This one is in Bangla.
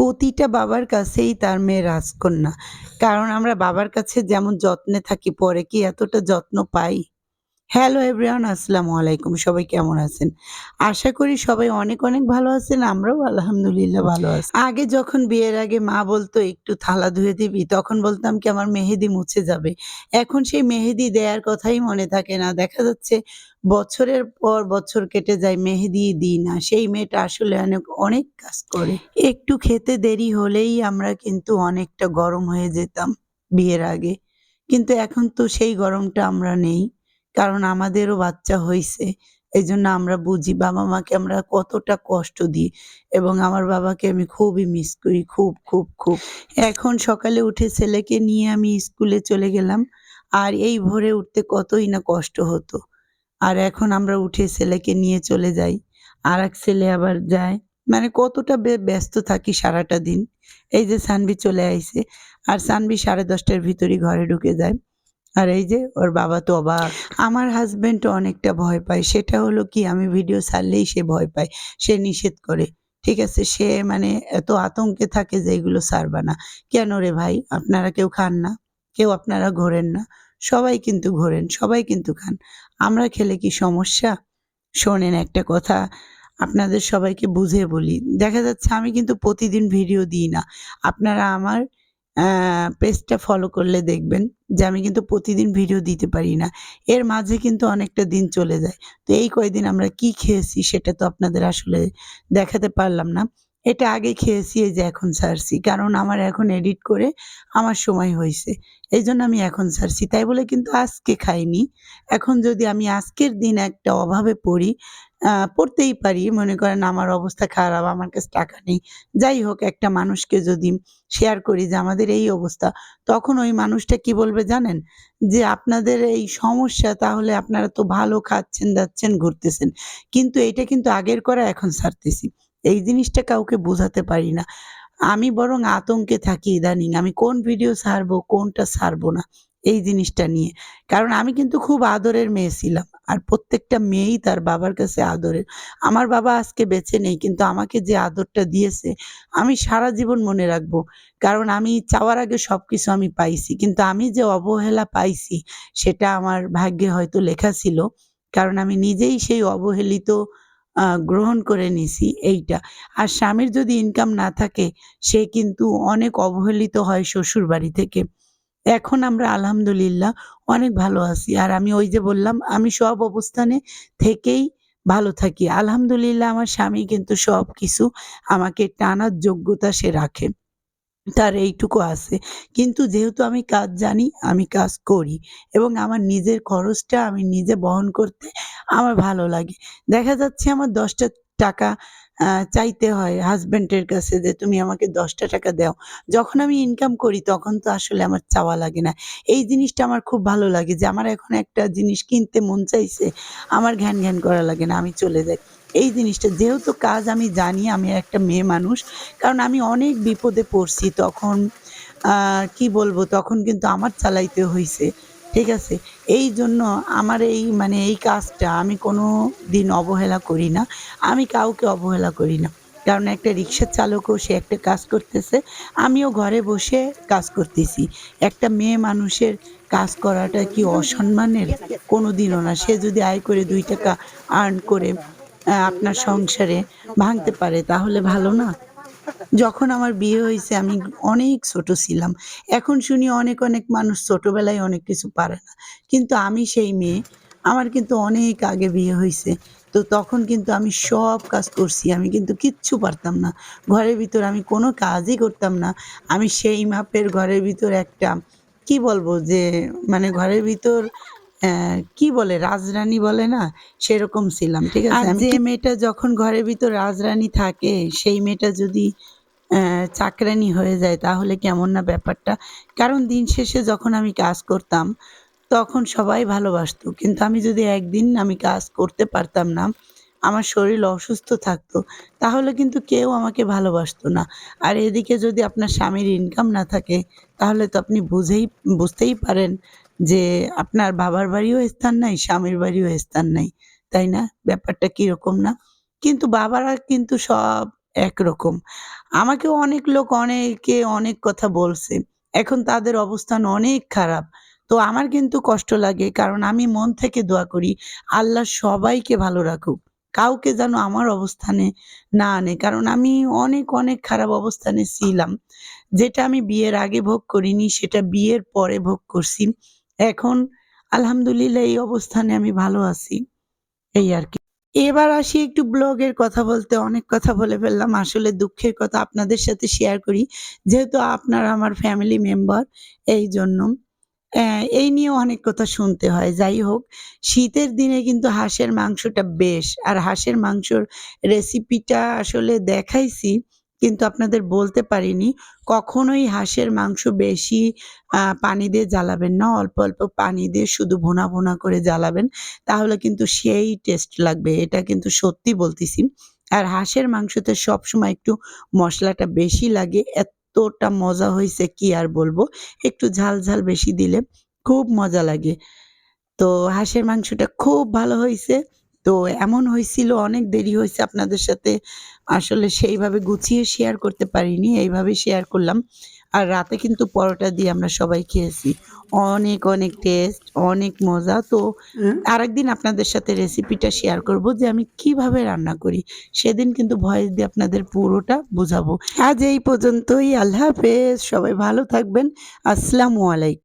প্রতিটা বাবার কাছেই তার মেয়ে রাজকন্যা। কারণ আমরা বাবার কাছে যেমন যত্নে থাকি, পরে কি এতটা যত্ন পাই? হ্যালো এভরিওয়ান আসসালামু আলাইকুম। সবাই কেমন আছেন? আশা করি সবাই অনেক, অনেক ভালো আছেন। আমরাও আলহামদুলিল্লাহ ভালো আছি। আগে যখন বিয়ের আগে মা বলতো, "একটু থালা ধুয়ে দিবি?" তখন বলতাম কি আমার মেহেদি মুছে যাবে। এখন সেই মেহেদি দেয়ার কথাই মনে থাকে না। দেখা যাচ্ছে বছরের পর বছর কেটে যায় মেহেদি দিই না। সেই মেয়েটা আসলে অনেক, অনেক কাজ করে। একটু খেতে দেরি হলেই আমরা কিন্তু অনেকটা গরম হয়ে যেতাম বিয়ের আগে। কিন্তু এখন তো সেই গরমটা আমরা নেই। কারণ আমাদেরও বাচ্চা হয়েছে এই জন্য আমরা বুঝি বাবা-মাকে আমরা কতটা কষ্ট দিই এবং আমার বাবাকে আমি খুবই মিস করি। খুব, খুব, খুব। এখন সকালে উঠে ছেলেকে নিয়ে আমি স্কুলে চলে গেলাম। আর এই ভোরে উঠতে কতই না কষ্ট হতো। আর এখন আমরা উঠে ছেলেকে নিয়ে চলে যাই। আর এক ছেলে আবার যায়। মানে কতটা ব্যস্ত থাকি সারাটা দিন। এই যে সানভি চলে আইছে। আর সানভি সাড়ে দশটার ভিতরেই ঘরে ঢুকে যায়। আর এই যে ওর বাবা তো অবাক। আমার হাসব্যান্ড অনেকটা ভয় পায়। সেটা হলো কি আমি ভিডিও ছাড়লেই সে ভয় পায়। সে নিষেধ করে। ঠিক আছে? সে মানে এত আতঙ্কে থাকে যে এগুলো ছাড়বা না। কেন রে ভাই? আপনারা কেউ খান না? কেউ আপনারা ঘোরেন না? সবাই কিন্তু ঘোরেন, সবাই কিন্তু খান। আমরা খেলে কি সমস্যা? শোনেন একটা কথা আপনাদের সবাইকে বুঝে বলি। দেখা যাচ্ছে আমি কিন্তু প্রতিদিন ভিডিও দিই না। আপনারা আমার পেজটা ফলো করলে দেখবেন যে আমি কিন্তু প্রতিদিন ভিডিও দিতে পারি না। এর মাঝে কিন্তু অনেকটা দিন চলে যায়। তো এই কয়দিন আমরা কি খেয়েছি সেটা তো আপনাদের আসলে দেখাতে পারলাম না। এটা আগে খেয়েছি এই যে এখন ছাড়ছি। কারণ আমার এখন এডিট করে আমার সময় হইছে। এইজন্য আমি এখন ছাড়ছি। তাই বলে কিন্তু আজকে খাইনি। এখন যদি আমি আজকের দিন একটা অভাবে পড়ি, পড়তেই পারি। মনে করেন আমার অবস্থা খারাপ, আমার কাছে টাকা নেই। যাই হোক একটা মানুষকে যদি শেয়ার করি যে আমাদের এই অবস্থা, তখন ওই মানুষটা কি বলবে জানেন? যে আপনাদের এই সমস্যা তাহলে আপনারা তো ভালো খাচ্ছেন, দাচ্ছেন, ঘুরতেছেন। কিন্তু এটা কিন্তু আগের করা এখন সারতেছি এই জিনিসটা কাউকে বোঝাতে পারি না। আমি বরং আতঙ্কে থাকি ইদানিং। আমি কোন ভিডিও ছাড়বো, কোনটা ছাড়বো না। এই জিনিসটা নিয়ে। কারণ আমি কিন্তু খুব আদরের মেয়ে ছিলাম। আর প্রত্যেকটা মেয়েই তার বাবার কাছে আদরের। আমার বাবা আজকে বেঁচে নেই, কিন্তু আমাকে যে আদরটা দিয়েছে, আমি সারা জীবন মনে রাখব। কারণ আমি চাওয়ার আগে সব কিছু আমি পাইছি। কিন্তু আমি যে অবহেলা পাইছি, সেটা আমার ভাগ্যে হয়তো লেখা ছিল। কারণ আমি নিজেই সেই অবহেলিত গ্রহণ করে নিছি এইটা। আর স্বামীর যদি ইনকাম না থাকে, সে কিন্তু অনেক অবহেলিত হয় শ্বশুরবাড়ি থেকে। এখন আমরা আলহামদুলিল্লাহ অনেক ভালো আছি। আর আমি ওই যে বললাম আমি সব অবস্থানে থেকেই ভালো থাকি। আলহামদুলিল্লাহ আমার স্বামী কিন্তু সবকিছু আমাকে টানার যোগ্যতা সে রাখে। তার এইটুকু আছে। কিন্তু যেহেতু আমি কাজ জানি, আমি কাজ করি এবং আমার নিজের খরচটা আমি নিজে বহন করতে আমার ভালো লাগে। দেখা যাচ্ছে আমার ৳১০ টাকা চাইতে হয় হাসব্যান্ডের কাছে যে, "তুমি আমাকে ৳১০ টাকা দাও।" যখন আমি ইনকাম করি তখন তো আসলে আমার চাওয়া লাগে না। এই জিনিসটা আমার খুব ভালো লাগে যে আমার এখন একটা জিনিস কিনতে মন চাইছে, আমার ঘ্যান, ঘ্যান করা লাগে না। আমি চলে যাই। এই জিনিসটা যেহেতু কাজ আমি জানি, আমি একটা মেয়ে মানুষ। কারণ আমি অনেক বিপদে পড়ছি তখন কি বলব? তখন কিন্তু আমার চালাইতে হইছে। ঠিক আছে? এই জন্য আমার এই মানে এই কাজটা আমি কোনো দিন অবহেলা করি না। আমি কাউকে অবহেলা করি না। কারণ একটা রিক্সার চালকও সে একটা কাজ করতেছে। আমিও ঘরে বসে কাজ করতেছি। একটা মেয়ে মানুষের কাজ করাটা কি অসম্মানের? কোনো দিনও না। সে যদি আয় করে দুই টাকা আর্ন করে আপনার সংসারে ভাঙতে পারে, তাহলে ভালো না? যখন আমার বিয়ে হয়েছে আমি অনেক ছোট ছিলাম। এখন শুনি অনেক, অনেক মানুষ ছোটবেলায় অনেক কিছু পারে না। কিন্তু আমি সেই মেয়ে। আমার কিন্তু অনেক আগে বিয়ে হয়েছে তো তখন কিন্তু আমি সব কাজ করছি। আমি কিন্তু কিচ্ছু পারতাম না। ঘরের ভিতর আমি কোনো কাজই করতাম না। আমি সেই মাপের ঘরের ভিতর একটা কি বলব? যে মানে ঘরের ভিতর কি বলে? রাজরানী বলে না? সেরকম ছিলাম। ঠিক আছে? যে মেয়েটা যখন ঘরের ভিতর রাজরানী থাকে সেই মেয়েটা যদি চাকরানী হয়ে যায় তাহলে কেমন না ব্যাপারটা? কারণ দিন শেষে যখন আমি কাজ করতাম তখন সবাই ভালোবাসতো। কিন্তু আমি যদি একদিন আমি কাজ করতে পারতাম না, আমার শরীর অসুস্থ থাকতো, তাহলে কিন্তু কেউ আমাকে ভালোবাসতো না। আর এদিকে যদি আপনার স্বামীর ইনকাম না থাকে তাহলে তো আপনি বুঝেই বুঝতেই পারেন যে আপনার বাবার বাড়িও স্থান নাই, স্বামীর বাড়িও স্থান নাই। তাই না? ব্যাপারটা কীরকম না? কিন্তু বাবারা কিন্তু সব একরকম। আমাকেও অনেক লোক অনেকে অনেক কথা বলছে। এখন তাদের অবস্থান অনেক খারাপ। তো আমার কিন্তু কষ্ট লাগে কারণ আমি মন থেকে দোয়া করি আল্লাহ সবাইকে ভালো রাখুক। কাউকে যেন আমার অবস্থানে না আনে। কারণ আমি অনেক, অনেক খারাপ অবস্থানে ছিলাম। যেটা আমি বিয়ের আগে ভোগ করিনি সেটা বিয়ের পরে ভোগ করছি। এখন আলহামদুলিল্লাহ এই অবস্থানে আমি ভালো আছি। এই আরকি। এবার আসি একটু ব্লগের কথা বলতে অনেক কথা বলে ফেললাম। আসলে দুঃখের কথা আপনাদের সাথে শেয়ার করি। যেহেতু আপনারা আমার ফ্যামিলি মেম্বার এই জন্য এই নিয়ে অনেক কথা শুনতে হয়। যাই হোক, শীতের দিনে কিন্তু হাঁসের মাংসটা বেশ। আর হাঁসের মাংসর রেসিপিটা আসলে দেখাইছি কিন্তু আপনাদের বলতে পারিনি। কখনোই হাঁসের মাংস বেশি পানি দিয়ে জ্বালাবেন না। অল্প, অল্প পানি দিয়ে শুধু ভুনা, ভুনা করে জ্বালাবেন। তাহলে কিন্তু সেই টেস্ট লাগবে। এটা কিন্তু সত্যি বলতেছি। আর হাঁসের মাংসতে সবসময় একটু মশলাটা বেশি লাগে। এত্তটা মজা হয়েছে কি আর বলব। একটু ঝাল, ঝাল বেশি দিলে খুব মজা লাগে। তো হাঁসের মাংসটা খুব ভালো হইছে। তো এমন হইছিল অনেক দেরি হয়েছে আপনাদের সাথে আসলে সেইভাবে গুছিয়ে শেয়ার করতে পারিনি। এইভাবে শেয়ার করলাম। আর রাতে কিন্তু পরোটা দিয়ে আমরা সবাই খেয়েছি। অনেক, অনেক টেস্ট, অনেক মজা। তো আরেকদিন আপনাদের সাথে রেসিপিটা শেয়ার করব যে আমি কীভাবে রান্না করি। সেদিন কিন্তু ভয়েস দিয়ে আপনাদের পুরোটা বোঝাবো আজ এই পর্যন্তই। আল্লাহ হাফেজ। সবাই ভালো থাকবেন। আসসালামু আলাইকুম।